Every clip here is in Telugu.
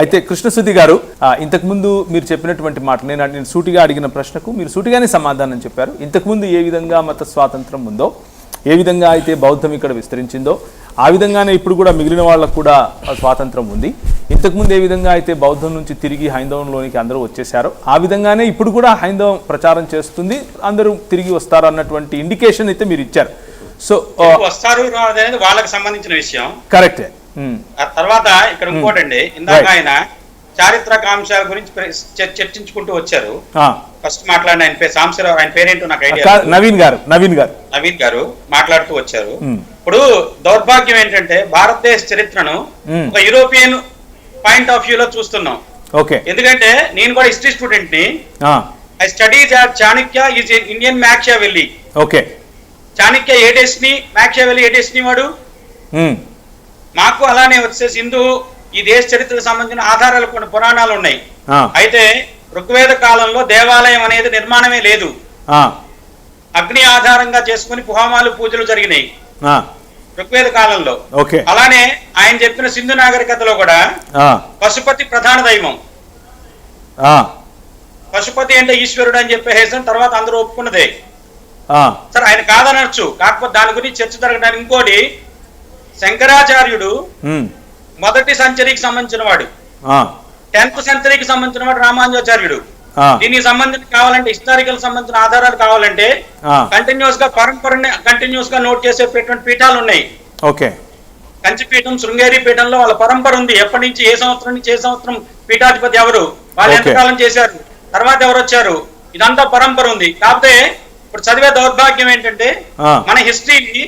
అయితే కృష్ణశుద్ధి గారు ఆ, ఇంతకు ముందు మీరు చెప్పినటువంటి మాట నేను నేను సూటిగా అడిగిన ప్రశ్నకు మీరు సూటిగానే సమాధానం చెప్పారు. ఇంతకు ముందు ఏ విధంగా మత స్వాతంత్రం ఉందో ఏ విధంగా అయితే బౌద్ధం ఇక్కడ విస్తరించిందో ఆ విధంగానే ఇప్పుడు కూడా మిగిలిన వాళ్ళకు కూడా స్వాతంత్రం ఉంది. ఇంతకుముందు ఏ విధంగా అయితే బౌద్ధం నుంచి తిరిగి హైందవంలోనికి అందరూ వచ్చేసారో ఆ విధంగానే ఇప్పుడు కూడా హైందవం ప్రచారం చేస్తుంది అందరూ తిరిగి వస్తారు అన్నటువంటి ఇండికేషన్ అయితే మీరు ఇచ్చారు. సో వస్తారు వాళ్ళకి సంబంధించిన విషయం. కరెక్టే ఆ తర్వాత ఇక్కడ ఇంకోటండి ఇందాక. ఆయన చారిత్రక అంశాల గురించి చర్చించుకుంటూ వచ్చారు. ఫస్ట్ మాట్లాడిన ఆయన పేరు సాంబశివరావు ఆయన పేరేంటో నాకు ఐడియా. నవీన్ గారు నవీన్ గారు. నవీన్ గారు మాట్లాడుతూ వచ్చారు. మ్మ్. ఇప్పుడు దౌర్భాగ్యం ఏంటంటే భారతదేశ చరిత్రను. ఒక యూరోపియన్ పాయింట్ ఆఫ్ వ్యూలో చూస్తున్నాం. ఓకే. ఎందుకంటే నేను కూడా హిస్టరీ స్టూడెంట్ని I studies at Chanakya is Indian Machiavelli okay. Chanakya a destiny Machiavelli a destiny వాడు? ఉమ్, మాకు అలానే వచ్చేసి హిందూ ఈ దేశ చరిత్రకు సంబంధించిన ఆధారాలు కొన్ని పురాణాలు ఉన్నాయి. అయితే ఋగ్వేద కాలంలో దేవాలయం అనేది నిర్మాణమే లేదు. అగ్ని ఆధారంగా చేసుకుని హోమాలు పూజలు జరిగినాయి. ఋగ్వేద కాలంలో. అలానే ఆయన చెప్పిన సింధు నాగరికతలో కూడా పశుపతి ప్రధాన దైవం. పశుపతి అంటే ఈశ్వరుడు అని చెప్పేసి తర్వాత అందరూ ఒప్పుకున్నదే. సరే ఆయన కాదనొచ్చు. కాకపోతే దాని గురించి చర్చ జరగడానికి ఇంకోటి శంకరాచార్యుడు మొదటి సెంచరీకి సంబంధించిన వాడు టెన్త్ సెంచరీకి సంబంధించిన వాడు రామానుజాచార్యుడు దీనికి సంబంధించి కావాలంటే హిస్టారికల్ సంబంధించిన ఆధారాలు కావాలంటే కంటిన్యూస్గా పరంపరని కంటిన్యూస్గా నోట్ చేసేటటువంటి పీఠాలు ఉన్నాయి. ఓకే. కంచిపీఠం శృంగేరి పీఠంలో వాళ్ళ పరంపర ఉంది. ఎప్పటి నుంచి ఏ సంవత్సరం నుంచి ఏ సంవత్సరం పీఠాధిపతి ఎవరు? వాళ్ళు. ఎంతకాలం చేశారు? తర్వాత ఎవరు వచ్చారు? ఇదంతా పరంపర ఉంది. కాకపోతే ఇప్పుడు చదివే దౌర్భాగ్యం ఏంటంటే. మన హిస్టరీని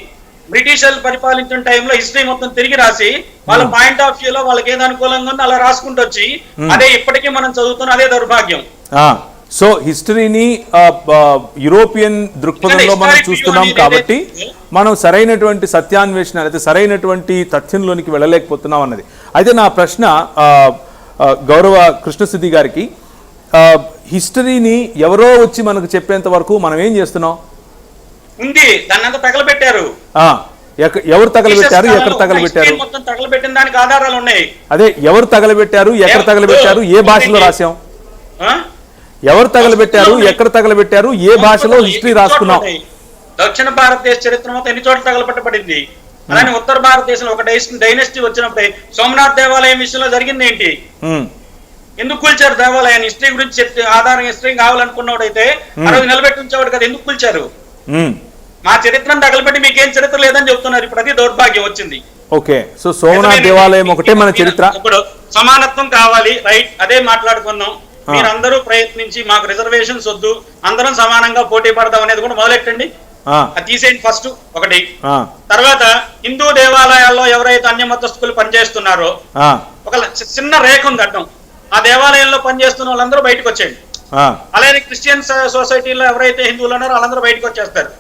బ్రిటిషర్లు పరిపాలించిన టైంలో హిస్టరీ మొత్తం తిరిగి రాసి వాళ్ళ పాయింట్ ఆఫ్ వ్యూ లో వాళ్ళకి ఏది అనుకూలంగా ఉందో అలా రాసుకుంటూ వచ్చి అదే ఇప్పటికీ మనం చదువుతున్న అదే దౌర్భాగ్యం. సో హిస్టరీని యూరోపియన్ దృక్పథంలో మనం చూస్తున్నాం కాబట్టి మనం సరైనటువంటి సత్యాన్వేషణ అయితే సరైనటువంటి తథ్యంలోనికి వెళ్ళలేకపోతున్నాం అన్నది. అయితే నా ప్రశ్న గౌరవ కృష్ణసిద్ధి గారికి హిస్టరీని ఎవరో వచ్చి మనకు చెప్పేంత వరకు మనం ఏం చేస్తున్నాం? ఉంది దాన్ని అంతా తగలబెట్టారు. ఎవరు తగలబెట్టారు ఎక్కడ తగలబెట్టారు? తగలబెట్టిన దానికి ఆధారాలు ఉన్నాయి. అదే ఎవరు తగలబెట్టారు ఎక్కడ తగలబెట్టారు ఏ భాషలో రాసాం? ఎవరు తగలబెట్టారు ఎక్కడ తగలబెట్టారు ఏ భాషలో హిస్టరీ రాసుకున్నాం? దక్షిణ భారతదేశ చరిత్ర మొత్తం ఎన్ని చోట్ల తగలబెట్టబడింది? అలానే ఉత్తర భారతదేశంలో ఒక డైనస్టీ వచ్చినప్పుడే సోమనాథ్ దేవాలయం విషయంలో జరిగింది ఏంటి? ఎందుకు కూల్చారు దేవాలయాన్ని? హిస్టరీ గురించి చెప్తే ఆధారం హిస్టరీ కావాలనుకున్నవాడైతే ఆ రోజు నిలబెట్టి ఉంచేవాడు కదా ఎందుకు కూల్చారు. మా చరిత్రను తగలబెట్టి మీకేం చరిత్ర లేదని చెప్తున్నారు ఇప్పుడు అది దౌర్భాగ్యం వచ్చింది. ఓకే. సో సోమనాథ్ దేవాలయం ఒకటే మన చరిత్ర. ఇప్పుడు సమానత్వం కావాలి. రైట్. అదే మాట్లాడుకున్నాం. మీరందరూ ప్రయత్నించి మాకు రిజర్వేషన్స్ వద్దు. అందరం సమానంగా పోటీ పడదాం అనేది కూడా మొదలెట్టండి. తీసేయండి ఫస్ట్ ఒకటి. తర్వాత హిందూ దేవాలయాల్లో ఎవరైతే అన్య మతస్థులు పనిచేస్తున్నారో ఒక చిన్న రేఖ ఉంది అడ్డం. ఆ దేవాలయంలో పనిచేస్తున్న వాళ్ళందరూ బయటకు వచ్చేయండి. అలాగే క్రిస్టియన్ సొసైటీలో ఎవరైతే హిందువులు ఉన్నారో వాళ్ళందరూ బయటకు వచ్చేస్తారు.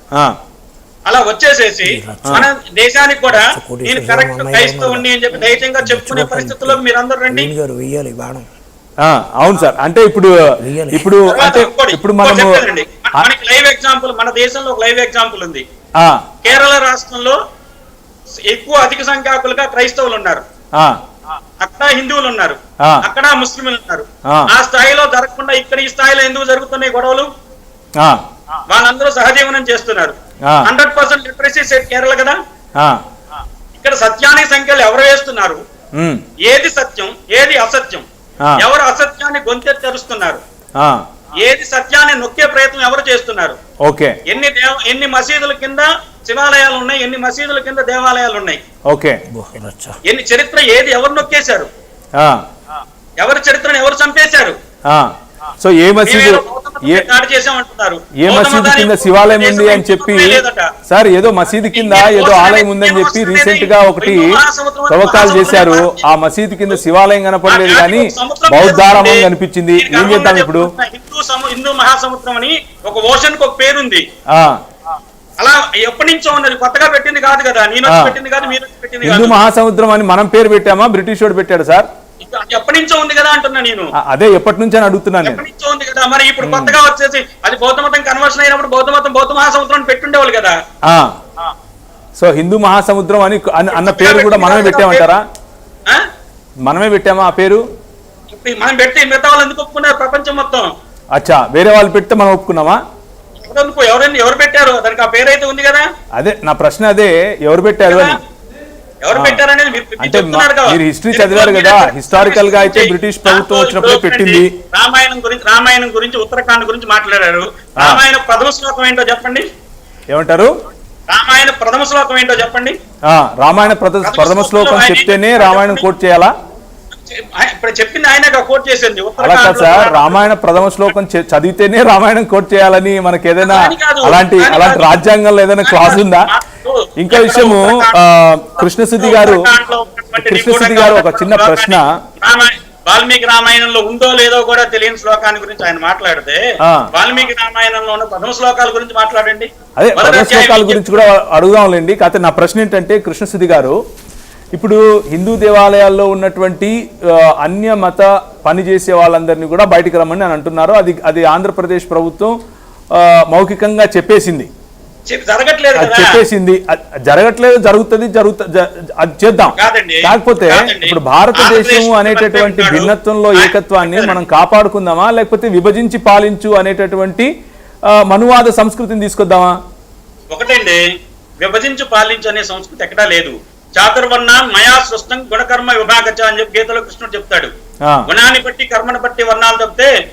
అలా వచ్చేసేసి మన దేశానికి కూడా నేను కరెక్ట్ క్రైస్తవుని అని చెప్పి ధైర్యంగా చెప్పుకునే పరిస్థితుల్లో మీరందరూ రండి. నవీన్ గారు వెయ్యాలి బాణం. ఆ, అవును సార్. అంటే ఇప్పుడు ఇప్పుడు అంటే ఇప్పుడు మనము మనకి లైవ్ ఎగ్జాంపుల్ మన దేశంలో ఒక లైవ్ ఎగ్జాంపుల్ ఉంది. ఆ, కేరళ రాష్ట్రంలో ఎక్కువ అధిక సంఖ్యాకులుగా క్రైస్తవులు ఉన్నారు. ఆ, అక్కడ హిందువులు ఉన్నారు. ఆ. అక్కడ ముస్లింలు ఉన్నారు. ఆ. స్థాయిలో జరగకుండా ఇక్కడ ఈ స్థాయిలో ఎందుకు జరుగుతున్నాయి గొడవలు? ఆ, వాళ్ళందరూ సహజీవనం చేస్తున్నారు. Hundred percent literacy set Kerala కదా? ఇక్కడ సత్యానికి సంఖ్యలు ఎవరు వేస్తున్నారు? ఏది సత్యం ఏది అసత్యం. ఎవరు అసత్యాన్ని గొంతెత్తి తెరుస్తున్నారు? ఏది సత్యాన్ని నొక్కే ప్రయత్నం ఎవరు చేస్తున్నారు? ఓకే. ఎన్ని దేవ ఎన్ని మసీదుల కింద శివాలయాలు ఉన్నాయి ఎన్ని మసీదుల కింద దేవాలయాలు ఉన్నాయి? ఓకే. ఎన్ని చరిత్ర ఏది ఎవరు నొక్కేశారు? ఎవరి చరిత్రను ఎవరు చంపేశారు. సో ఏ మసీదు ఏ మసీదు కింద శివాలయం ఉంది అని చెప్పి. సార్ ఏదో మసీదు కింద ఏదో ఆలయం ఉందని చెప్పి రీసెంట్గా ఒకటి తవ్వకాలు చేశారు. ఆ మసీదు కింద శివాలయం కనపడలేదు కానీ బౌద్ధారామం కనిపించింది. ఏం చేద్దాం ఇప్పుడు? హిందూ సము- హిందూ మహాసముద్రం అని ఒక ఓషన్కు ఒక పేరుంది. అలా ఎప్పటి నుంచో ఉన్నది. కొత్తగా పెట్టింది కాదు కదా. నేను. పెట్టింది కాదు మీరు పెట్టింది హిందూ మహాసముద్రం అని మనం పేరు పెట్టామా? బ్రిటిష్ వాడు పెట్టాడు సార్? ఎప్పటి నుంచో ఉంది కదా అంటున్నా నేను. అదే ఎప్పటి నుంచి అని అడుగుతున్నాను కదా మరి ఇప్పుడు కొత్తగా వచ్చేసి అది బౌద్ధ మతం కన్వర్షన్ అయినప్పుడు బౌద్ధ మతం బౌద్ధ మహాసముద్రం పెట్టుండేవాళ్ళు కదా. సో హిందూ మహాసముద్రం అని అన్న- పేరు కూడా మనమే పెట్టామంటారా? ఆ? మనమే పెట్టామా ఆ పేరు? మనం పెడితే మిగతా వాళ్ళు ఎందుకు ఒప్పుకున్నారు ప్రపంచం మొత్తం? అచ్చా వేరే వాళ్ళు పెడితే మనం ఒప్పుకున్నామా? ఎవరైనా ఎవరు పెట్టారు? దానికి ఆ పేరైతే ఉంది కదా. అదే నా ప్రశ్న అదే ఎవరు పెట్టారు అని? ఎవరు. పెట్టారనేది అంటే. మీరు మీరు చదివారు కదా, historical గా అయితే బ్రిటిష్ ప్రభుత్వం వచ్చినప్పుడే పెట్టింది. రామాయణం గురించి రామాయణం గురించి ఉత్తరాఖండ్ గురించి మాట్లాడారు. రామాయణ ప్రథమ శ్లోకం ఏంటో చెప్పండి. ఏమంటారు? రామాయణ ప్రథమ శ్లోకం ఏంటో చెప్పండి. రామాయణ ప్రథ ప్రథమ శ్లోకం చెప్తేనే రామాయణం కోట్ చేయాలా? ఇప్పుడు చెప్పింది ఆయన కోట్ చేసింది. అలా కాదు సార్. రామాయణ ప్రథమ శ్లోకం చదివితేనే రామాయణం కోట్ చేయాలని మనకి ఏదైనా అలాంటి అలాంటి. రాజ్యాంగంలో ఏదైనా క్లాజ్ ఉందా? ఇంకా విషయము కృష్ణశుద్ధి గారు కృష్ణశుద్ధి గారు ఒక చిన్న ప్రశ్న. వాల్మీకి రామాయణంలో ఉందో లేదో కూడా తెలియని శ్లోకాన్ని గురించి ఆయన మాట్లాడితే. వాల్మీకి రామాయణంలో ఉన్న ప్రథమ శ్లోకాల గురించి మాట్లాడండి. అదే అధ్యాయం శ్లోకాల గురించి కూడా అడుగుదాంలేండి కాకపోతే నా ప్రశ్న ఏంటంటే కృష్ణశుద్ధి గారు ఇప్పుడు హిందూ దేవాలయాల్లో ఉన్నటువంటి అన్య మత పని చేసే వాళ్ళందరినీ కూడా బయటికి రమ్మని అని అంటున్నారు. అది అది ఆంధ్రప్రదేశ్ ప్రభుత్వం ఆ, మౌఖికంగా చెప్పేసింది. చెప్- జరగట్లేదు చెప్పేసింది. జరగట్లేదు జరుగుతుంది జరుగుత జ- అది చేద్దాం. కాకపోతే. ఇప్పుడు భారతదేశం అనేటటువంటి. భిన్నత్వంలో ఏకత్వాన్ని మనం కాపాడుకుందామా లేకపోతే విభజించి పాలించు అనేటటువంటి మనువాద సంస్కృతిని తీసుకొద్దామా? ఒకటండి విభజించు పాలించు అనే సంస్కృతి ఎక్కడా లేదు. చాతుర్వర్ణ మయా సృష్టం గుణకర్మ విభాగచ అని చెప్పి గీతలో కృష్ణుడు చెప్తాడు. గుణాన్ని బట్టి కర్మను బట్టి వర్ణాలు తప్పితే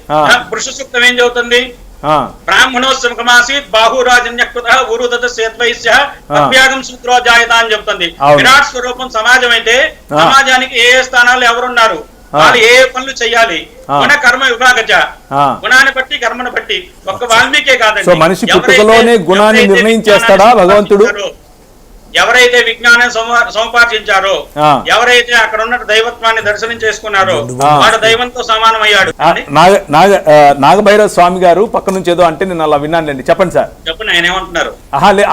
పురుష సూక్తం ఏం చెబుతుంది ఆ, బ్రాహ్మణోత్సవమాసీత్ బాహురాజన్యకృత ఊరుదత సేత్వైశ్య అభ్యాగం సూత్రో జాయత అని చెప్తుంది. విరాట్ స్వరూపం సమాజం అయితే. సమాజానికి ఏ ఏ స్థానాలు ఎవరున్నారు. వాళ్ళు ఏ పనులు చేయాలి. గుణ కర్మ విభాగచ ఆ. గుణాన్ని బట్టి కర్మను బట్టి ఒక్క వాల్మీకే కాదండి మనిషి పుట్టుకలోనే గుణాన్ని నిర్ణయించేస్తాడా భగవంతుడు? ఎవరైతే విజ్ఞానం సముపార్జించారో. ఎవరైతే అక్కడ ఉన్న దైవత్వాన్ని దర్శనం చేసుకున్నారో ఆ. వాడు దైవంతో సమానం అయ్యాడు నాగభైరవ స్వామి గారు పక్క నుంచి ఏదో అంటే నేను అలా విన్నానులేండి చెప్పండి సార్ చెప్పండి ఆయన ఏమంటున్నారు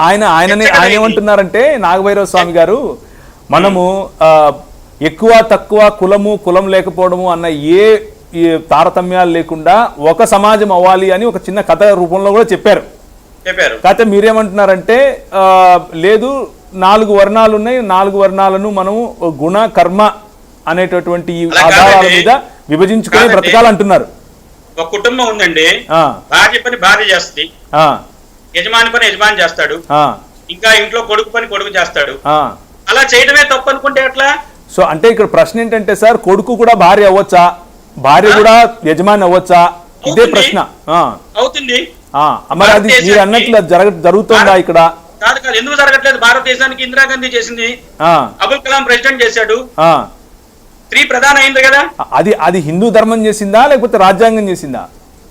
ఆయన ఆయననే ఆయన? ఏమంటున్నారంటే నాగభైరవ స్వామి గారు మనము ఆ, ఎక్కువ తక్కువ కులము కులం లేకపోవడము అన్న ఏ తారతమ్యాలు లేకుండా ఒక సమాజం అవ్వాలి అని ఒక చిన్న కథ రూపంలో కూడా చెప్పారు చెప్పారు కాకపోతే మీరేమంటున్నారంటే ఆ, లేదు నాలుగు వర్ణాలు ఉన్నాయి నాలుగు వర్ణాలను మనము గుణ కర్మ అనేటటువంటి ఆధారాల. మీద విభజించుకొని. బ్రతకాలంటున్నారు ఒక కుటుంబం ఉందండి. భార్య పని భార్య చేస్తుంది. యజమాని పని యజమాని చేస్తాడు. ఇంకా ఇంట్లో కొడుకు పని కొడుకు చేస్తాడు. అలా చేయడమే తప్పు అనుకుంటే ఎట్లా? సో అంటే ఇక్కడ ప్రశ్న ఏంటంటే సార్ కొడుకు కూడా భార్య అవ్వచ్చా? భార్య కూడా యజమాని అవ్వచ్చా? ఇదే. ప్రశ్న. అవుతుంది. ఆ. మరి అది మీరు అన్నట్లు జరుగుతుందా ఇక్కడ? కాదు కాదు ఎందుకు జరగట్లేదు? భారతదేశానికి ఇందిరాగాంధీ చేసింది. అబుల్ కలాం ప్రెసిడెంట్ చేశాడు. స్త్రీ ప్రధాన అయింది కదా? అది అది హిందూ ధర్మం చేసిందా లేకపోతే రాజ్యాంగం చేసిందా?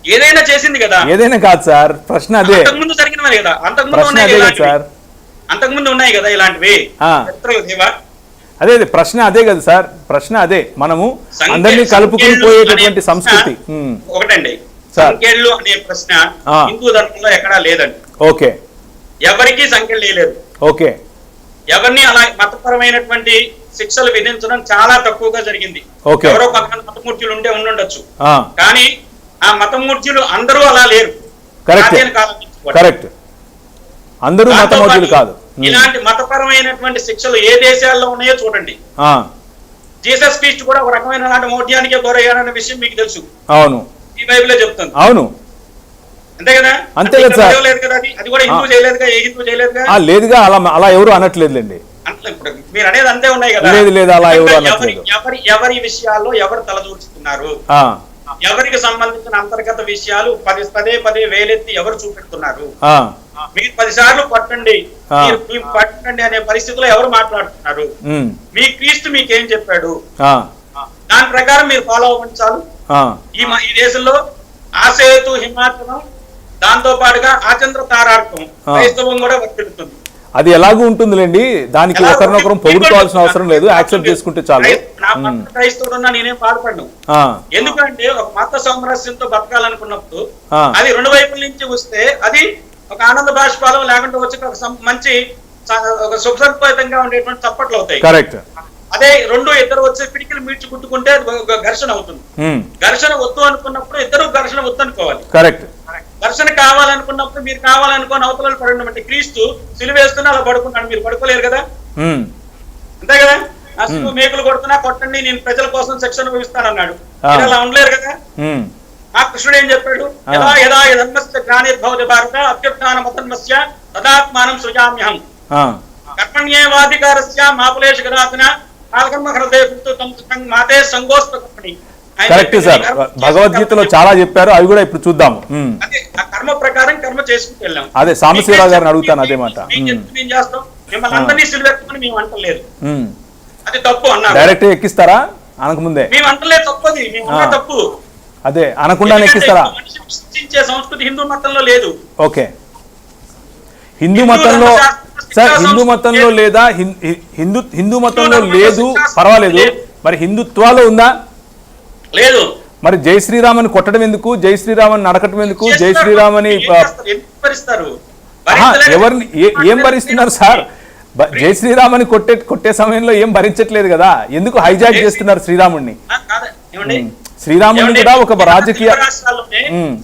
ఏదైనా చేసింది కదా. ఏదైనా కాదు సార్ ప్రశ్న అదే. అంతకుముందు జరిగినవి కదా. అంతకుముందు ఉన్నాయి కదా. సార్. అంతకుముందు ఉన్నాయి కదా ఇలాంటివి? అదే అదే ప్రశ్న అదే కదా సార్. ప్రశ్న అదే. మనము అందరినీ కలుపుకుని పోయేటటువంటి సంస్కృతి. ఒకటండి. సార్. సంఖ్యలు అనే ప్రశ్న. హిందూ ధర్మంలో ఎక్కడా లేదండి. ఓకే. ఎవరికి సంఖ్యలు లేదు ఓకే. ఎవరిని అలా మతపరమైనటువంటి శిక్షలు విధించడం చాలా తక్కువగా జరిగింది. ఎవరో కొంతమంది మతమూర్తులు ఉండే ఉండుండొచ్చు. ఆ, కానీ ఆ మతమూర్తులు అందరూ అలా లేరు. కరెక్ట్. అందరూ పాటు కాదు. ఇలాంటి మతపరమైనటువంటి శిక్షలు ఏ దేశాల్లో ఉన్నాయో చూడండి. జీసస్ క్రీస్ట్ కూడా ఒక రకమైన నాటి మౌఢ్యానికే గురయ్యాడన్న విషయం మీకు తెలుసు. అవును. ఈ బైబిలే చెప్తుంది. అవును. అంతే కదా? సార్. లేదుగా అలా అలా ఎవరు అనట్లేదులేండి. మీరు అనేది అంతే ఉన్నాయి కదా. లేదు, లేదు, అలా ఎవరు అనట్లేదు. ఎవరి ఎవరి విషయాల్లో ఎవరు తలదూర్చుతున్నారు? ఎవరికి సంబంధించిన అంతర్గత విషయాలు పది పదే పదే వేలెత్తి ఎవరు చూపెడుతున్నారు? మీరు పది సార్లు పట్టండి. మీరు పట్టండి అనే పరిస్థితిలో ఎవరు మాట్లాడుతున్నారు? మీ క్రీస్తు మీకేం చెప్పాడు? దాని ప్రకారం మీరు ఫాలో అవ్వండి చాలు. ఈ దేశంలో ఆసేతు హిమాచలం దాంతో పాటుగా ఆచంద్ర తారార్థం. క్రైస్తవం కూడా వర్తిల్లుతుంది. అది ఎలాగూ ఉంటుందిలేండి? దానికి ఒకరినొకరం? పొగుడుకోవాల్సిన అవసరం లేదు. యాక్సెప్ట్ చేసుకుంటే చాలు. క్రై- నా ఉమ్, పక్కన క్రైస్తవుడు ఉన్నా నేనేం బాధపడ్డాను ఎందుకంటే ఒక మత సామరస్యంతో బతకాలనుకున్నప్పుడు. అది రెండు వైపుల నుంచి వస్తే అది ఒక ఆనంద బాష్పాలం లేకుంటే వచ్చి ఒక మంచి ఒక సుఖసంపేతంగా ఉండేటువంటి చప్పట్లు అవుతాయి. కరెక్ట్. అదే రెండు ఇద్దరు వచ్చి పిడికిలు మీడ్చి కుట్టుకుంటే ఘర్షణ అవుతుంది. ఘర్షణ వద్దు అనుకున్నప్పుడు ఇద్దరు ఘర్షణ వద్దు అనుకోవాలి కరెక్ట్. ఘర్షణ కావాలనుకున్నప్పుడు మీరు కావాలనుకుని అవతల పడినటువంటి క్రీస్తు సిలువేస్తున్న అలా పడుకున్నాడు మీరు పడుకోలేరు కదా? అంతే కదా? అసలు మేకులు కొడుతున్నా కొట్టండి నేను ప్రజల కోసం శిక్ష అనుభవిస్తానన్నాడు ఆ. మీరు అలా ఉండలేరు కదా? ఆ కృష్ణుడు ఏం చెప్పాడు. యదా యదా యదన్మస్య జ్ఞానిర్భవతి భారత అత్యుత్థాన మతన్మస్య తదాత్మానం సృజామ్యహం. కర్మణ్యేవాధికారస్య మాపులేష గదాతన కాలకర్మ హృదయ మాతే సంగోస్త కర్మణి. Correct sir. భగవద్గీతలో చాలా చెప్పారు. అవి కూడా ఇప్పుడు చూద్దాము. కర్మ ప్రకారం కర్మ చేసుకుంటూ వెళ్ళాం. అదే సాంబశివరావు గారిని అడుగుతాను అదే మాట. మేము చెప్తే మేము చేస్తాం? మిమ్మల్ని అందరినీ సిలువెట్టుకుని మేము అంటలేదు. ఉమ్. అది తప్పు అన్నారు. డైరెక్ట్ ఎక్కిస్తారా? అనకముందే మేము అంటలేదు తప్పు అది. మేము అన్న ఆ. తప్పు. అదే అనకుండానే ఎందుకంటే ఎక్కిస్తారా? సృష్టించే సంస్కృతి హిందూ మతంలో లేదు. ఓకే. హిందూ మతంలో సార్ హిందూ మతంలో లేదు. హిందూ హిందూ మతంలో లేదు పర్వాలేదు. లేదు. మరి హిందుత్వాలో ఉందా? లేదు. మరి జై శ్రీరామ్ అని కొట్టడం ఎందుకు? జై శ్రీరామ్ అని నడకటం ఎందుకు? జై శ్రీరామ్ అని ఎవరిని ఏ- భరిస్తున్నారు సార్? జై శ్రీరామ్ అని కొట్టే కొట్టే సమయంలో ఏం భరించట్లేదు కదా? ఎందుకు హైజాక్ చేస్తున్నారు శ్రీరాముడిని. శ్రీరాముడిని? కూడా ఒక రాజకీయ.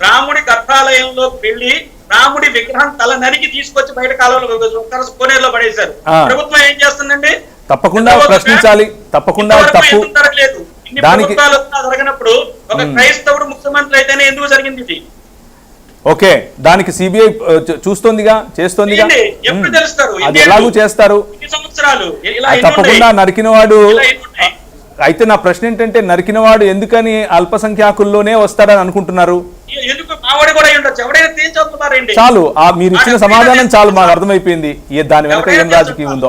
రాముడి గర్భాలయంలో వెళ్ళి రాముడి విగ్రహం తల నరికి తీసుకొచ్చి బయట కాలంలో కోనేరులో పడేశారు. ప్రభుత్వం ఏం చేస్తుందండి? తప్పకుండా ప్రశ్నించాలి. తప్పకుండా తప్పు దానికి- జరగనప్పుడు ఒక క్రైస్తవుడు ముఖ్యమంత్రి అయితేనే ఎందుకు జరిగింది ఇది? ఓకే దానికి సిబిఐ చూస్తోందిగా చేస్తోందిగా? అది? ఎలాగూ చేస్తారు? తప్పకుండా ఎన్ని ఉన్నాయి? అయితే నా ప్రశ్న ఏంటంటే నరికినవాడు ఎందుకని అల్పసంఖ్యాకుల్లోనే వస్తాడని అనుకుంటున్నారు? చాలు ఆ మీరు ఇచ్చిన సమాధానం చాలు మాకు అర్థమైపోయింది. దాని వెనక ఏం రాజకీయం ఉందో.